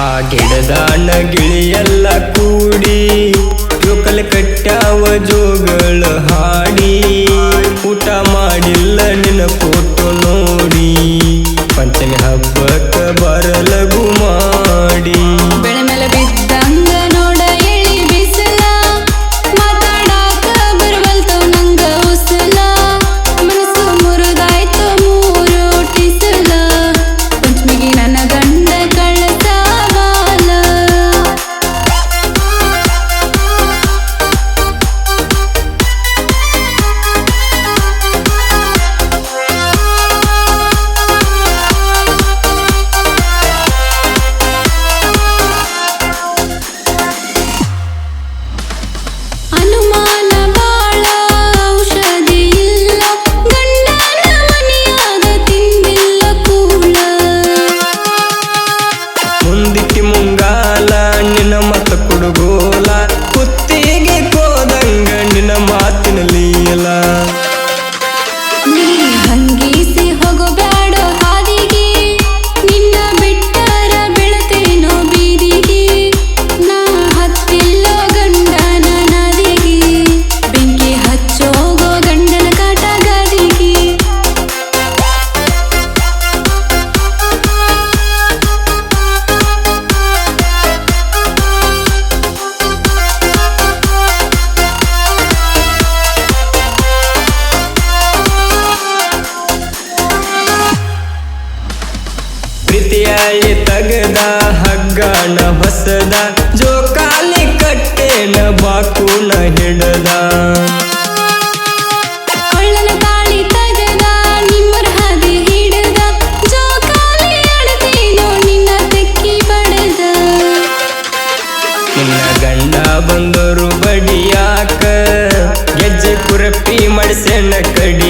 ಆ ಗಿಡದ ಗಿಳಿಯೆಲ್ಲ ಕೂಡಿ ಜೋಕಲ್ ಕಟ್ಟಾವ ಜೋಗಳ ಹಾಡಿ ಊಟ ಮಾಡಿಲ್ಲ சென கடி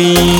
Bye.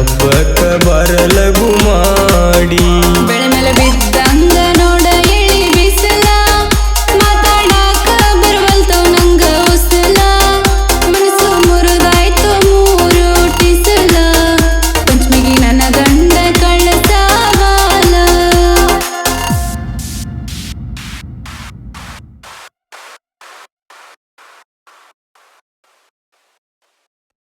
ಹಬ್ಬಕ್ಕ ಬರಲಗು ಮಾಡಿ. ಬೆಳೆ ಮೇಲೆ ಬಿದ್ದಂಗ ನೋಡಿ.